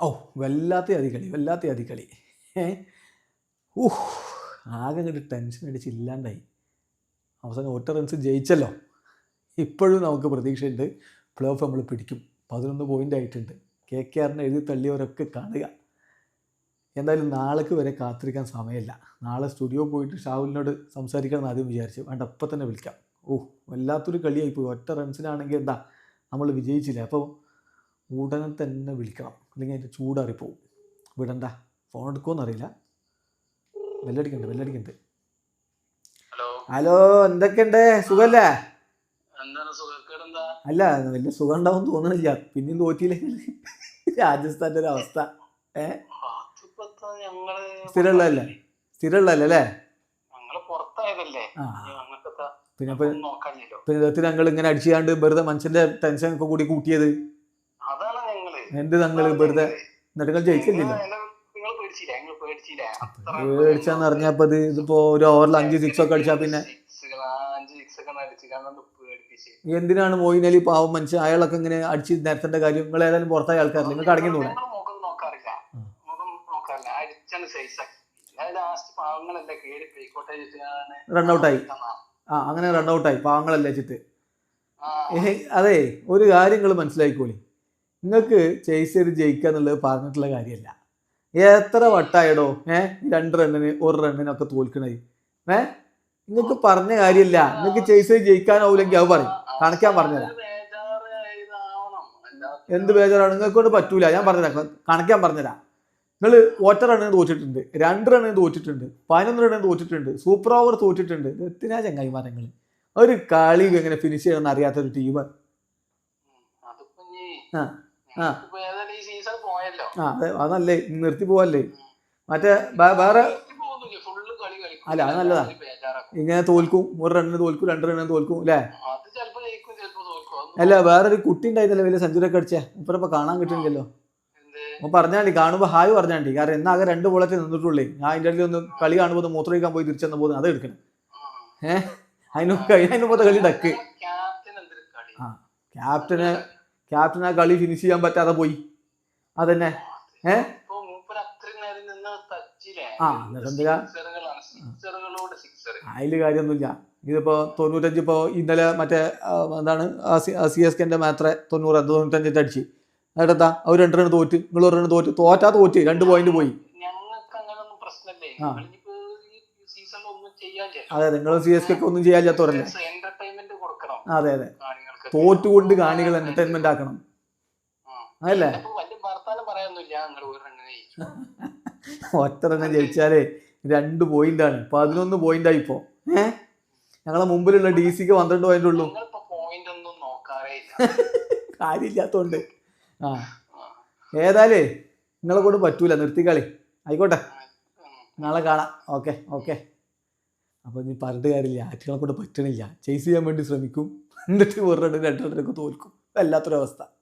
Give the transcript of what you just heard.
ഓ വല്ലാത്ത അതികളി വല്ലാത്ത അതികളി ഊഹ് ആകെ അങ്ങോട്ട് ടെൻഷൻ അടിച്ച് ഇല്ലാണ്ടായി അവസാനം ഒറ്റ റൺസ് ജയിച്ചല്ലോ. ഇപ്പോഴും നമുക്ക് പ്രതീക്ഷയുണ്ട്. പ്ലേ ഓഫ് നമ്മൾ പിടിക്കും. പതിനൊന്ന് പോയിന്റ് ആയിട്ടുണ്ട്. കെ കെ ആറിനെ എഴുതി തള്ളിയവരൊക്കെ കാണുക. എന്തായാലും നാളേക്ക് വരെ കാത്തിരിക്കാൻ സമയമില്ല. നാളെ സ്റ്റുഡിയോ പോയിട്ട് ഷാഹുലിനോട് സംസാരിക്കണം ആദ്യം വിചാരിച്ചു. വേണ്ട അപ്പം തന്നെ വിളിക്കാം. ഓ വല്ലാത്തൊരു കളിയായി പോയി. ഒറ്റ റൺസിനാണെങ്കിൽ എന്താ? നമ്മൾ വിജയിച്ചില്ല? അപ്പോൾ ഉടനെ തന്നെ വിളിക്കണം. അല്ലെങ്കിൽ അതിന്റെ ചൂടാറിപ്പോവും വിടണ്ട. ഫോൺ എടുക്കുമെന്നറിയില്ല ബെല്ലടിക്കണ്ട് ബെല്ലടിക്കണ്ട്. ഹലോ ഹലോ എന്തൊക്കെയുണ്ട്? സുഖല്ലേ അല്ല വലിയ സുഖം ഉണ്ടാവും തോന്നണില്ല. പിന്നെയും തോറ്റില്ലെങ്കിൽ രാജസ്ഥാന്റെ ഒരു അവസ്ഥ. ഏ? സ്ഥിരമുള്ളതല്ലേ? സ്ഥിരമുള്ളതല്ലേ അല്ലേ? പിന്നെ പിന്നെ ഞങ്ങൾ ഇങ്ങനെ അടിച്ചാണ്ട് വെറുതെ മനുഷ്യന്റെ ടെൻഷൻ ഒക്കെ കൂടി കൂട്ടിയത്. എന്ത് തങ്ങൾ വെറുതെ എന്നിട്ട് ജയിച്ചില്ല പേടിച്ചാന്ന് അറിഞ്ഞപ്പോ ഇതിപ്പോ ഒരു ഓവറിൽ അഞ്ച് സിക്സ് ഒക്കെ അടിച്ചാ പിന്നെ? എന്തിനാണ് മോയിൻ അലി പാവം മനുഷ്യൻ? അയാളൊക്കെ ഇങ്ങനെ അടിച്ച് നിരത്തേണ്ട കാര്യം നിങ്ങൾ ഏതായാലും പുറത്തായ ആൾക്കാരില്ല? നിങ്ങൾക്ക് അടങ്ങി തോന്നേ റണ്ണൌട്ടായി ആ. അങ്ങനെ റണ്ണൗട്ടായി പാവങ്ങളല്ലേ ചിട്ട് അതെ ഒരു കാര്യം നിങ്ങൾ മനസ്സിലാക്കിക്കോളി. നിങ്ങൾക്ക് ചേസ് ചെയ്ത് ജയിക്കുക എന്നുള്ളത് പറഞ്ഞിട്ടുള്ള കാര്യമല്ല. എത്ര വട്ടായടോ ഏ? രണ്ട് റണ്ണിന് ഒരു റണ്ണിനൊക്കെ തോൽക്കണേ ഏ? നിങ്ങൾക്ക് പറഞ്ഞ കാര്യമില്ല. നിങ്ങൾക്ക് ചേസ് ചെയ്ത് ജയിക്കാനാവില്ലെങ്കിൽ അത് പറയും. കണക്കാൻ പറഞ്ഞുതരാം. എന്ത് ബേജാറാണ്? നിങ്ങൾക്ക് കൊണ്ട് പറ്റൂല. ഞാൻ പറഞ്ഞുതരാം. കണക്കാൻ പറഞ്ഞുതരാം. നിങ്ങൾ ഒറ്റ റണ്ണിന് തോറ്റിട്ടുണ്ട്. രണ്ട് റണ്ണിന് തോറ്റിട്ടുണ്ട്. പതിനൊന്ന് റണ്ണിന് തോറ്റിട്ടുണ്ട്. Super over തോറ്റിട്ടുണ്ട്. എത്തിനാ ചങ്ങായിമാരങ്ങൾ ഒരു കളി എങ്ങനെ ഫിനിഷ് ചെയ്യണമെന്ന് അറിയാത്തൊരു ടീം ആ, ഈ സീസൺ പോയല്ലോ. ആ അതെ അതല്ലേ നിർത്തി പോവല്ലേ. മറ്റേ വേറെ അല്ല, അത് നല്ലതാ. ഇങ്ങനെ തോൽക്കും ഒരു റണ്ണിന് തോൽക്കും രണ്ട് റണ്ണിന് തോൽക്കും അല്ലേ? അല്ല വേറൊരു കുട്ടി ഉണ്ടായിരുന്നല്ലോ വലിയ സെഞ്ചുറി ഒക്കെ അടിച്ചേ. ഇപ്പൊ കാണാൻ കിട്ടുന്നില്ലല്ലോ? അപ്പൊ പറഞ്ഞാണ്ടി കാണുമ്പോ ഹായ് പറഞ്ഞാണ്ടി കാരണം എന്നാകെ രണ്ട് ബോളൊക്കെ നിന്നിട്ടുള്ളേ. ഞാൻ അതിന്റെ ഇടയിൽ ഒന്ന് കളി കാണുമ്പോൾ ഒന്ന് മൂത്രമൊഴിക്കാൻ പോയി തിരിച്ചെന്ന് പോകുന്നത് അത് എടുക്കണം. ഏഹ് അതിനൊക്കെ അതിന് കളി ഡക്ക് ആ. ക്യാപ്റ്റന് ക്യാപ്റ്റൻ ആ കളി ഫിനിഷ് ചെയ്യാൻ പറ്റാതെ പോയി. അതന്നെ. ഏ? കാര്യൊന്നുമില്ല ആ, കാര്യമൊന്നുമില്ല. ഇതിപ്പോ തൊണ്ണൂറ്റഞ്ച് ഇപ്പോ ഇന്നലെ മറ്റേ എന്താണ് സി എസ് കെന്റെ മാത്രമേ തൊണ്ണൂറ് തൊണ്ണൂറ്റഞ്ചിട്ട് അടിച്ച്. എന്നിട്ടെന്താ? അവർ രണ്ട് റൺ തോറ്റ്. നിങ്ങൾ ഒരു റൺ തോറ്റ്. തോറ്റാ തോറ്റ്. രണ്ട് പോയിന്റ് പോയി. ആ. അതെ നിങ്ങൾ സി എസ് കെ ഒന്നും ചെയ്യാൻ കൊടുക്കണം. അതെ അതെ. തോറ്റുകൊണ്ട് കാണികൾ എന്റർടൈൻമെന്റ് ആക്കണം. അതല്ലേ ഒറ്റ തന്നെ ജയിച്ചാലേ രണ്ട് പോയിന്റ് ആണ്. പതിനൊന്ന് പോയിന്റ് ആയി ഇപ്പോ. ഏ? ഞങ്ങളെ മുമ്പിലുള്ള ഡി സിക്ക് പന്ത്രണ്ട് പോയിന്റ് ഉള്ളൂ. കാര്യമില്ലാത്തോണ്ട്. ആ. ആ. ഏതായാലേ നിങ്ങളെ കൊണ്ട് പറ്റൂല. നിർത്തിക്കളി. ആയിക്കോട്ടെ. നാളെ കാണാം. Okay okay. അപ്പോൾ ഇനി പറഞ്ഞിട്ട് കാര്യമില്ല. ആറ്റുകളെ കൊണ്ട് പറ്റണില്ല. ചേസ് ചെയ്യാൻ വേണ്ടി ശ്രമിക്കും. എന്നിട്ട് വേറെ രണ്ടു രണ്ട് റണ്ണിനൊക്കെ തോൽക്കും. വല്ലാത്തൊരവസ്ഥ.